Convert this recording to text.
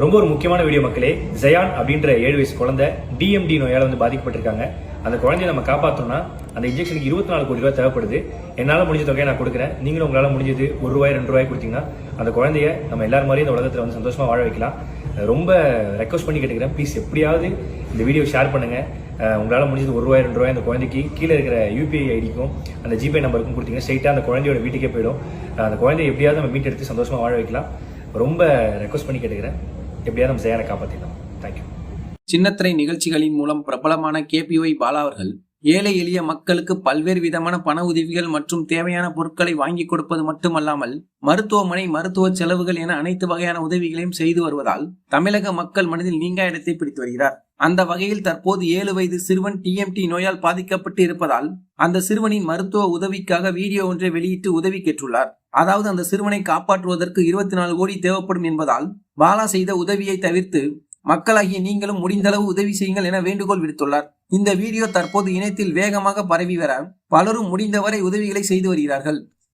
ரொம்ப ஒரு முக்கியமான வீடியோ மக்களே. ஜயான் அப்படின்ற ஏழு வயசு குழந்தை டிஎம்டி நோயால் வந்து பாதிக்கப்பட்டிருக்காங்க. அந்த குழந்தைய நம்ம காப்பாற்றோம்னா அந்த இன்ஜெக்ஷனுக்கு இருபத்தி நாலு கோடி ரூபாய் தேவைப்படுது. என்னால் முடிஞ்ச தொகையை நான் கொடுக்குறேன். நீங்களும் உங்களால் முடிஞ்சது ஒரு ரூபாய் ரெண்டு ரூபாய் கொடுத்தீங்கன்னா அந்த குழந்தைய நம்ம எல்லாரும் மாதிரி இந்த உலகத்தில் வந்து சந்தோஷமாக வாழ வைக்கலாம். ரொம்ப ரெக்வஸ்ட் பண்ணி கேட்டுக்கிறேன். ப்ளீஸ் எப்படியாவது இந்த வீடியோ ஷேர் பண்ணுங்கள் உங்களால் முடிஞ்சது ஒரு ரூபாய் ரெண்டு ரூபாய் அந்த குழந்தைக்கு கீழே இருக்கிற யூபிஐ ஐடிக்கும் அந்த ஜிபே நம்பருக்கும் கொடுத்தீங்கன்னா ஸ்ட்ரைட்டாக அந்த குழந்தையோட வீட்டுக்கே போயிடும். அந்த குழந்தைய எப்படியாவது நம்ம மீட் எடுத்து சந்தோஷமாக வாழ வைக்கலாம். ரொம்ப ரெக்வஸ்ட் பண்ணி கேட்டுக்கிறேன். எப்படியாவது நம்ம சேரை காப்பாற்றிடலாம் தேங்க்யூ சின்னத்திரை நிகழ்ச்சிகளின் மூலம் பிரபலமான கேபிஒய் பாலா அவர்கள் ஏழை எளிய மக்களுக்கு பல்வேறு விதமான பண உதவிகள் மற்றும் தேவையான பொருட்களை வாங்கி கொடுப்பது மட்டுமல்லாமல் மருத்துவமனை மருத்துவ செலவுகள் என அனைத்து வகையான உதவிகளையும் செய்து வருவதால் தமிழக மக்கள் மனதில் நீங்கா இடத்தை பிடித்து வருகிறார். அந்த வகையில் தற்போது ஏழு வயது சிறுவன் டிஎம்டி நோயால் பாதிக்கப்பட்டு இருப்பதால் அந்த சிறுவனின் மருத்துவ உதவிக்காக வீடியோ ஒன்றை வெளியிட்டு உதவி கேட்டுள்ளார். அதாவது அந்த சிறுவனை காப்பாற்றுவதற்கு இருபத்தி நாலு கோடி தேவைப்படும் என்பதால் பாலா செய்த உதவியை தவிர்த்து மக்களாகிய நீங்களும் முடிந்தளவு உதவி செய்யுங்கள் என வேண்டுகோள் விடுத்துள்ளார். இந்த வீடியோ தற்போது இணையத்தில் வேகமாக பரவி வர பலரும் முடிந்தவரை உதவிகளை செய்து வருகிறார்கள்.